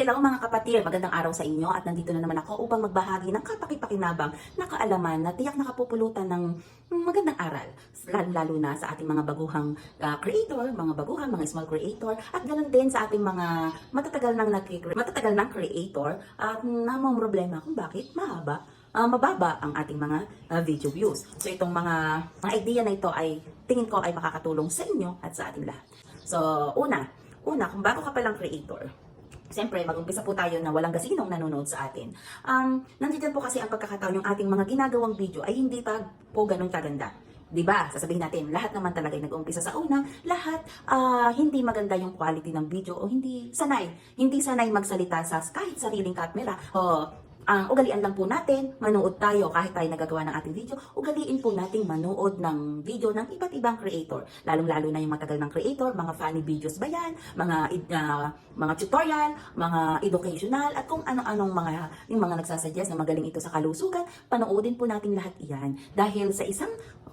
Hello mga kapatid, magandang araw sa inyo at nandito na naman ako upang magbahagi ng kapakipakinabang na kaalaman na tiyak nakapupulutan ng magandang aral. Lalo-lalo na sa ating mga baguhang ah, creator, mga baguhang, mga small creator at ganoon din sa ating mga matatagal nang matatagal ng creator at namang problema kung bakit mahaba ah, mababa ang ating mga ah, video views. So itong mga, mga idea na ito ay tingin ko ay makakatulong sa inyo at sa ating lahat. So una, una kung bago ka palang creator, Siyempre, mag-umpisa po tayo na walang gasinong nanonood sa atin. Um, nandiyan po kasi ang pagkakataon yung ating mga ginagawang video ay hindi pa po ganun kaganda. 'Di ba? Sasabihin natin, lahat naman talaga ay nag-uumpisa sa una, lahat ah, hindi maganda yung quality ng video o hindi sanay. Hindi sanay magsalita sa kahit sariling camera. O ang ugalian lang po natin, manood tayo kahit tayo nagagawa ng ating video, ugaliin po nating manood ng video ng iba't ibang creator. Lalong-lalo na yung matagal ng creator, mga funny videos ba yan, mga, ah, mga tutorial, mga educational, at kung ano-anong mga, yung mga nagsasuggest na magaling ito sa kalusugan, panoodin po natin lahat iyan. Dahil sa isang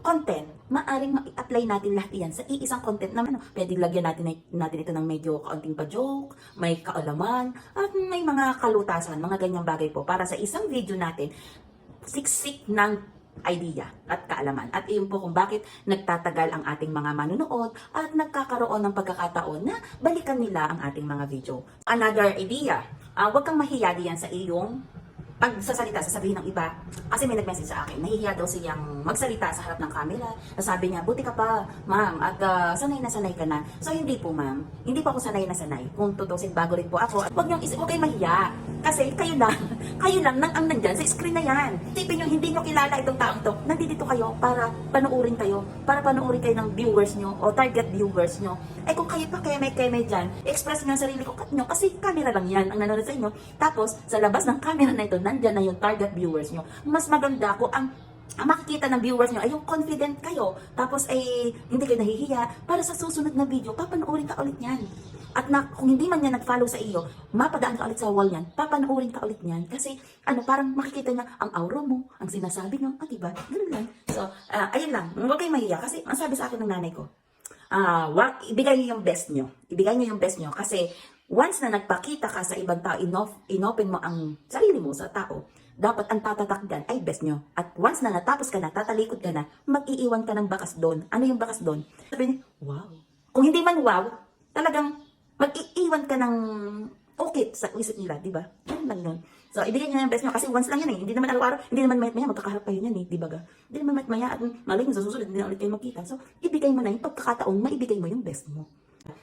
content, maaring ma-apply natin lahat iyan sa iisang content na ano, pwede lagyan natin, natin ito ng medyo kaunting pa-joke, may kaalaman, at may mga kalutasan, mga ganyang bagay po para sa isang video natin, siksik ng idea at kaalaman. At iyon po kung bakit nagtatagal ang ating mga manunood at nagkakaroon ng pagkakataon na balikan nila ang ating mga video. Another idea, ah, huwag kang mahiya diyan sa iyong pagsasalita, sasabihin ng iba, kasi may nag-message sa akin, nahihiya daw siyang magsalita sa harap ng camera. Nasabi niya, buti ka pa, ma'am, at ah, sanay na sanay ka na. So, hindi po, ma'am. Hindi po ako sanay na sanay. Kung tutusin, bago rin po ako. Huwag niyong isip, huwag kayong mahiya. Kasi kayo lang, kayo lang nang ang nandyan sa screen na yan. Isipin niyo, hindi niyo kilala itong taong to. Nandito kayo para panuurin kayo, para panuurin kayo ng viewers niyo o target viewers niyo. Eh kung kayo pa kaya may kaya may dyan, express niyo ang sarili ko kasi camera lang yan ang nanonood sa inyo. Tapos sa labas ng camera na ito, nandyan na yung target viewers niyo. Mas maganda ko ang ang makikita ng viewers nyo ay yung confident kayo. Tapos ay hindi kayo nahihiya. Para sa susunod na video, papanoorin ka ulit yan. At na, kung hindi man niya nag-follow sa iyo, mapadaan ka ulit sa wall niyan, papanoorin ka ulit niyan. Kasi ano, parang makikita niya ang aura mo, ang sinasabi niyo, at diba? Ganun lang. So, ah, ayun lang. Huwag kayong mahiya. Kasi ang sabi sa akin ng nanay ko, ah, wag, ibigay niyo yung best niyo. Ibigay niyo yung best niyo. Kasi once na nagpakita ka sa ibang tao, inof, inopen mo ang sarili mo sa tao, dapat ang tatatakdan ay best nyo. At once na natapos ka na, tatalikod ka na, mag-iiwan ka ng bakas doon. Ano yung bakas doon? Sabi niya, wow. Kung hindi man wow, talagang mag-iiwan ka ng okay sa isip nila, di ba? Yan lang yun. So, ibigay niyo yung best nyo kasi once lang yan eh. Hindi naman araw-araw, hindi naman mayat maya, magkakaharap kayo yan eh, di ba? Hindi naman mayat maya at malay mo sa susunod, hindi na ulit kayo magkita. So, ibigay mo na yung pagkakataon, maibigay mo yung best mo.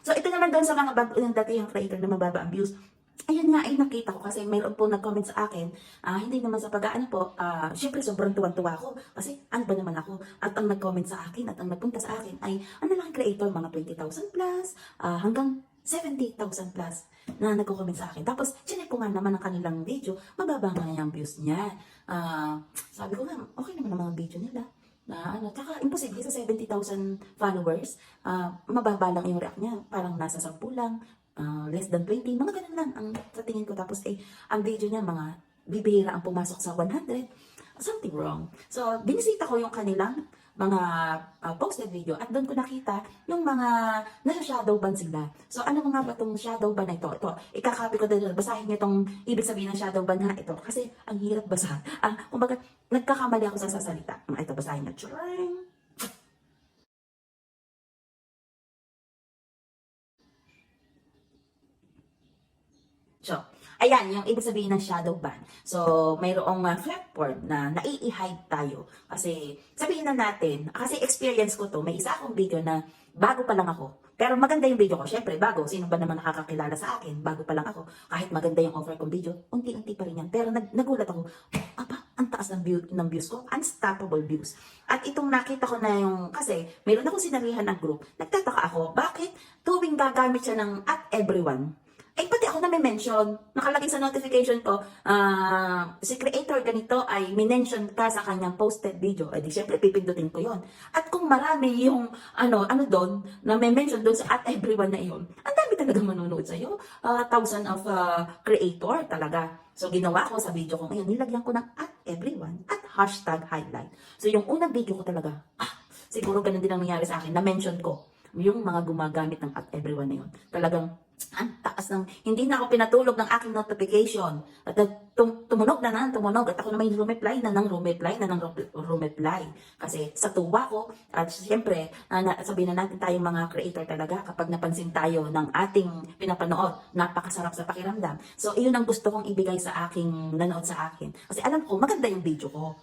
So, ito naman doon sa mga bago, yung dati yung creator na mababa ang views. Ayun nga ay nakita ko kasi mayroon po nag-comment sa akin, ah, hindi naman sa pag-aano po, ah, syempre sobrang tuwan-tuwa ako kasi ano ba naman ako at ang nag-comment sa akin at ang nagpunta sa akin ay ano lang creator mga 20,000 plus ah, hanggang 70,000 plus na nagko-comment sa akin. Tapos, chinek ko nga naman ang kanilang video, mababa nga yung views niya. Ah, sabi ko nga, okay naman ang mga video nila na ano, tsaka imposible sa 70,000 followers, ah, mababa lang yung react niya, parang nasa 10 lang, ah, less than 20, mga ganun lang ang sa tingin ko. Tapos eh, ang video niya, mga bibihira ang pumasok sa 100, something wrong. So, binisita ko yung kanilang mga ah, posted video at doon ko nakita yung mga nasa shadow ban sila. So, ano nga ba itong shadow ban na ito? Ito, ikakapi ko din, basahin niyo itong ibig sabihin ng shadow ban ha, ito. Kasi, ang hirap basa. Ah, kumbaga, nagkakamali ako sa sasalita. Ah, Ito, basahin niyo. Tring! So, ayan, yung ibig sabihin ng shadow ban. So, mayroong uh, flipboard na nai-hide tayo. Kasi, sabihin na natin, kasi experience ko to, may isa akong video na bago pa lang ako. Pero maganda yung video ko. Siyempre, bago. Sino ba naman nakakakilala sa akin? Bago pa lang ako. Kahit maganda yung offer kong video, unti-unti pa rin yan. Pero nag nagulat ako, apa, ang taas ng, view, ng views ko. Unstoppable views. At itong nakita ko na yung, kasi mayroon akong sinarihan ng group. Nagtataka ako, bakit tuwing gagamit siya ng at everyone, ay pati ako na may mention. Nakalagay sa notification ko, ah, si creator ganito ay minention ka sa kanyang posted video. Ay di syempre pipindutin ko yon. At kung marami yung ano, ano doon, na may mention doon sa at everyone na iyon, ang dami talaga manonood sa'yo. Ah, thousand of ah, creator talaga. So ginawa ko sa video ko ngayon, nilagyan ko ng at everyone at hashtag highlight. So yung unang video ko talaga, ah, siguro ganun din ang nangyari sa akin, na-mention ko yung mga gumagamit ng at everyone na yun. Talagang ang taas ng, hindi na ako pinatulog ng aking notification. At tum- tumunog na na, tumunog. At ako naman yung rumeply na ng rumeply na ng ru- rumeply. Kasi sa tuwa ko, at siyempre, uh, na, sabihin na natin tayong mga creator talaga, kapag napansin tayo ng ating pinapanood, napakasarap sa pakiramdam. So, iyon ang gusto kong ibigay sa aking nanood sa akin. Kasi alam ko, maganda yung video ko.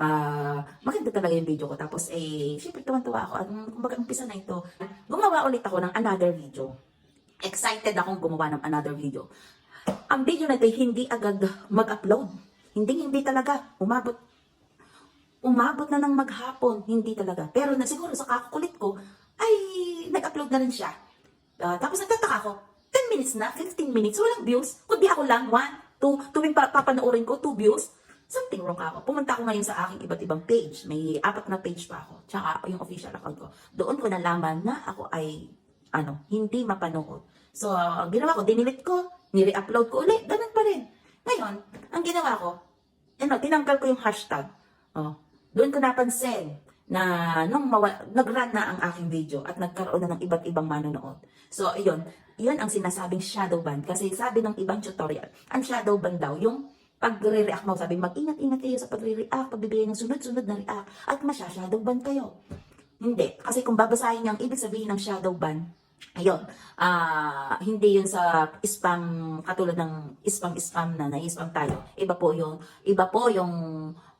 Ah, maganda talaga yung video ko. Tapos, eh, syempre, tuwan-tuwa ako. At, kumbaga, umpisa na ito. Gumawa ulit ako ng another video excited akong gumawa ng another video. Ang video na ito hindi agad mag-upload. Hindi, hindi talaga. Umabot. Umabot na ng maghapon. Hindi talaga. Pero na siguro sa kakukulit ko, ay nag-upload na rin siya. Ah, tapos nagtataka ako, 10 minutes na, 15 minutes, walang views. Kundi ako lang, 1, 2, tuwing pa papanoorin ko, 2 views. Something wrong ako. Pumunta ako ngayon sa aking iba't ibang page. May apat na page pa ako. Tsaka yung official account ko. Doon ko nalaman na ako ay ano, hindi mapanood. So, ang ginawa ko, dinilit ko, nire-upload ko ulit, ganun pa rin. Ngayon, ang ginawa ko, ano, tinanggal ko yung hashtag. Oh, doon ko napansin na nung mawa- nag-run na ang aking video at nagkaroon na ng iba't ibang manonood. So, yun, yun ang sinasabing shadow ban. Kasi sabi ng ibang tutorial, ang shadow ban daw, yung pagre-react mo, sabi, mag-ingat-ingat kayo sa pagre-react, pagbibigay ng sunod-sunod na react, at masya-shadow ban kayo. Hindi. Kasi kung babasahin niyo ang ibig sabihin ng shadow ban, ayun, ah hindi yun sa spam, katulad ng spam-spam na nai-spam tayo. Iba po yung, iba po yung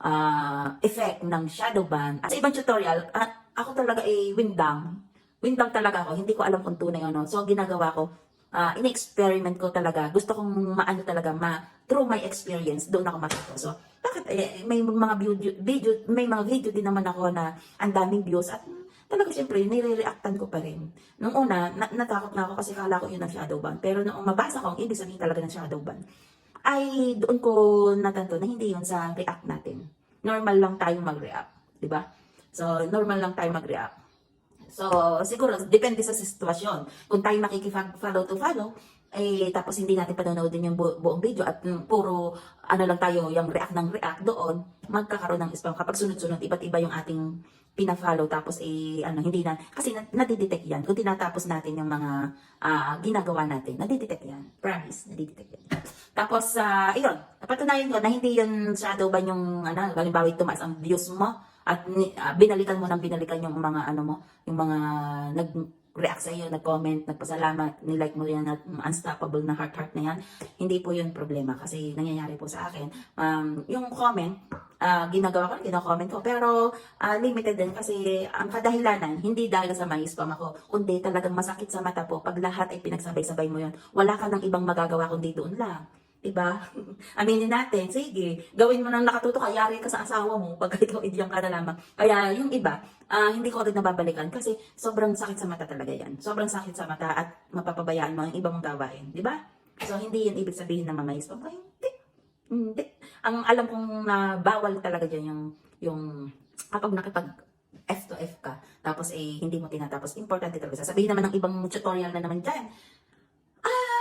ah, effect ng shadow ban. At sa ibang tutorial, ah, ako talaga ay windang. Windang talaga ako. Hindi ko alam kung tunay ano. So, ginagawa ko, ah in-experiment ko talaga. Gusto kong maano talaga, ma, through my experience, doon ako matuto. So, bakit, eh, may mga video, video, may mga video din naman ako na ang daming views at talaga siyempre, nire-reactan ko pa rin. Nung una, na- natakot na ako kasi kala ko yun ang shadow ban. Pero nung mabasa ko ang ibig sabihin talaga ng shadow ban, ay doon ko natanto na hindi yun sa react natin. Normal lang tayong mag-react. ba? So, normal lang tayo mag-react. So, siguro, depende sa sitwasyon. Kung tayo makikipag-follow to follow, eh, tapos hindi natin panonoodin yung bu- buong video at mm, puro, ano lang tayo, yung react ng react doon, magkakaroon ng spam. Kapag sunod-sunod, iba't iba yung ating pina-follow, tapos eh, ano, hindi na, kasi na, nadidetect yan. Kung tinatapos natin yung mga ah, ginagawa natin, nadidetect yan. Promise, nadidetect yan. Tapos, uh, ayun, napatunayan ko na hindi yun shadow ban yung, ano, halimbawa tumaas ang views mo, at ni- ah, binalikan mo nang binalikan yung mga ano mo, yung mga nag-react sa iyo, nag-comment, nagpasalamat, nilike mo yan unstoppable na heart-heart na yan, hindi po yun problema kasi nangyayari po sa akin. Um, yung comment, ah, ginagawa ko, kino-comment ko, pero ah, limited din kasi ang kadahilanan, hindi dahil sa may spam ako, kundi talagang masakit sa mata po pag lahat ay pinagsabay-sabay mo yun. Wala ka ng ibang magagawa kundi doon lang. Diba? Aminin natin, sige, gawin mo nang nakatuto, kayari ka sa asawa mo pag ikaw idiyang ka na lamang. Kaya yung iba, ah, hindi ko agad nababalikan kasi sobrang sakit sa mata talaga yan. Sobrang sakit sa mata at mapapabayaan mo ang ibang mong gawain. Di ba? So, hindi yan ibig sabihin ng mga spam. Ay, hindi. Hindi. Ang alam kong na bawal talaga dyan yung, yung kapag nakipag F to F ka, tapos eh, hindi mo tinatapos. Importante talaga. Sasabihin naman ng ibang tutorial na naman dyan,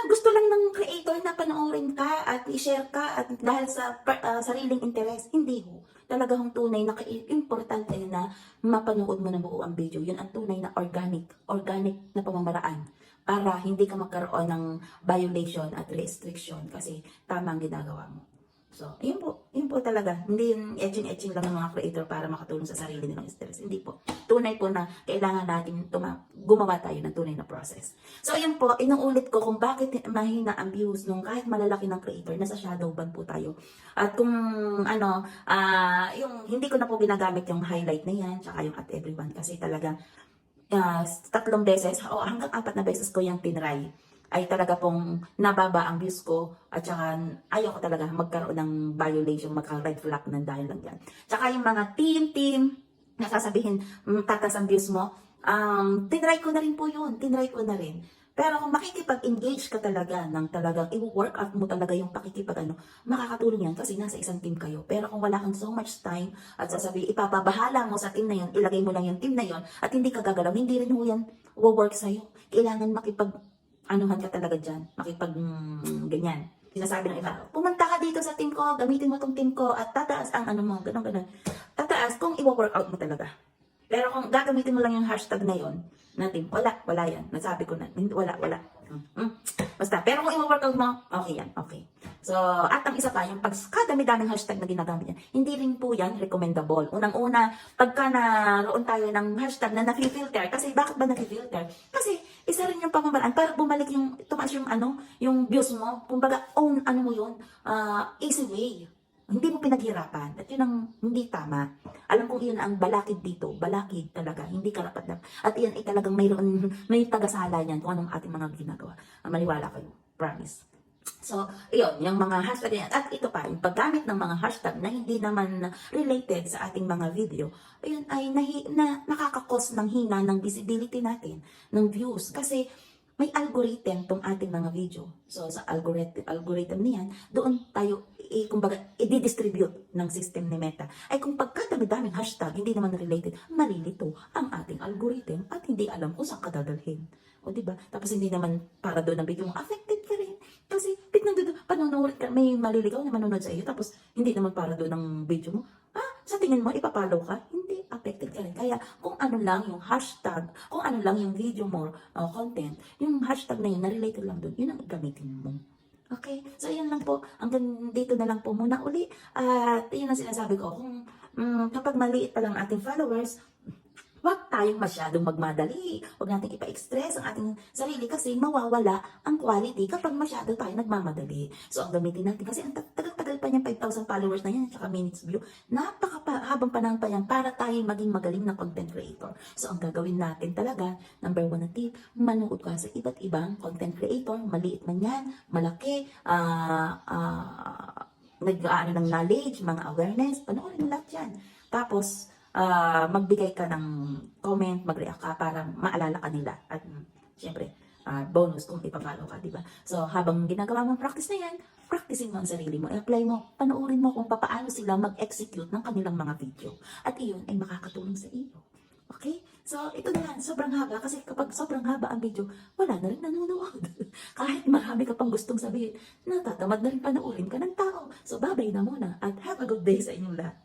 gusto lang ng creator na panoorin ka at i-share ka at dahil sa ah, sariling interest. Hindi ho. Talaga hong tunay na importante na mapanood mo na buo ang video. Yun ang tunay na organic, organic na pamamaraan para hindi ka magkaroon ng violation at restriction kasi tama ang ginagawa mo. So, yun po. Yun po talaga. Hindi yung etching-etching lang ng mga creator para makatulong sa sarili nilang stress. Hindi po. Tunay po na kailangan natin gumawa tayo ng tunay na process. So, yun po. Inuulit ko kung bakit mahina ang views nung kahit malalaki ng creator, nasa shadow ban po tayo. At kung ano, ah yung hindi ko na po ginagamit yung highlight na yan, tsaka yung at everyone kasi talagang ah, tatlong beses, o hanggang apat na beses ko yung tinry ay talaga pong nababa ang views ko at saka ayaw ko talaga magkaroon ng violation, magka-red flag ng dahil lang yan. Tsaka yung mga team-team na sasabihin, mm, tatas ang views mo, um, tinry ko na rin po yun, tinry ko na rin. Pero kung makikipag-engage ka talaga ng talagang i-work out mo talaga yung pakikipag ano, makakatulong yan kasi nasa isang team kayo. Pero kung wala kang so much time at sasabi, ipapabahala mo sa team na yun, ilagay mo lang yung team na yun at hindi ka gagalaw, hindi rin ho yan work sa'yo. Kailangan makipag anuhan ka talaga dyan, makipag mm, ganyan. Sinasabi ng iba, pumunta ka dito sa team ko, gamitin mo tong team ko, at tataas ang ano mo, ganun, ganun. Tataas kung i-workout mo talaga. Pero kung gagamitin mo lang yung hashtag na yon na team, wala, wala yan. Nasabi ko na, wala, wala. Mm. Basta, pero kung i-workout mo, okay yan, okay. So, at ang isa pa, yung pag kadami-daming hashtag na ginagamit yan, hindi rin po yan recommendable. Unang-una, pagka naroon tayo ng hashtag na nafi-filter, kasi bakit ba nafi-filter? Kasi isa rin yung pamamaraan para bumalik yung, tumaas yung ano, yung views mo. Kumbaga, own, ano mo yun, ah, easy way. Hindi mo pinaghirapan. At yun ang hindi tama. Alam kong iyon ang balakid dito. Balakid talaga. Hindi karapat lang. At iyan ay talagang mayroon, may tagasala niyan kung anong ating mga ginagawa. Ah, Maniwala kayo. Promise. So, iyon, yung mga hashtag yan. At ito pa, yung paggamit ng mga hashtag na hindi naman related sa ating mga video, ayun ay nahi, na, nakakakos ng hina ng visibility natin, ng views. Kasi may algorithm tong ating mga video. So, sa algorithm, algorithm niyan, doon tayo, i, kumbaga, i-distribute ng system ni Meta. Ay kung pagkadami-daming hashtag, hindi naman related, malilito ang ating algorithm at hindi alam kung saan ka dadalhin. O, di ba? Tapos hindi naman para doon ang video mo, affected ka rin. Kasi, tignan doon, panonood ka, may maliligaw na manonood sa iyo, tapos hindi naman para doon ang video mo. Sa tingin mo, ipapalo ka? Hindi, affected ka rin. Kaya, kung ano lang yung hashtag, kung ano lang yung video mo, uh, content, yung hashtag na yun, na related lang doon, yun ang gamitin mo. Okay? So, yan lang po. Hanggang dito na lang po muna uli. At yun ang sinasabi ko. Kung mm, kapag maliit pa lang ating followers, Huwag tayong masyadong magmadali. Huwag natin ipa-express ang ating sarili kasi mawawala ang quality kapag masyado tayo nagmamadali. So, ang gamitin natin kasi ang tag- tagal-tagal pa niyan, 5,000 followers na yan, tsaka minutes view. Napaka habang panahon pa yan para tayo maging magaling na content creator. So, ang gagawin natin talaga, number one na tip, manood ka sa iba't ibang content creator, maliit man yan, malaki, ah, ah, nag-aano ng knowledge, mga awareness, panoorin mo lahat yan. Tapos, ah, magbigay ka ng comment, mag-react ka para maalala ka nila. At mm, syempre, ah, bonus kung ipapalo ka, di ba? So, habang ginagawa mo practice na yan, practicing mo ang sarili mo, i-apply mo, panoorin mo kung paano sila mag-execute ng kanilang mga video. At iyon ay makakatulong sa iyo. Okay? So, ito na yan. Sobrang haba. Kasi kapag sobrang haba ang video, wala na rin nanonood. Kahit marami ka pang gustong sabihin, natatamad na rin panoorin ka ng tao. So, babay na muna. At have a good day sa inyong lahat.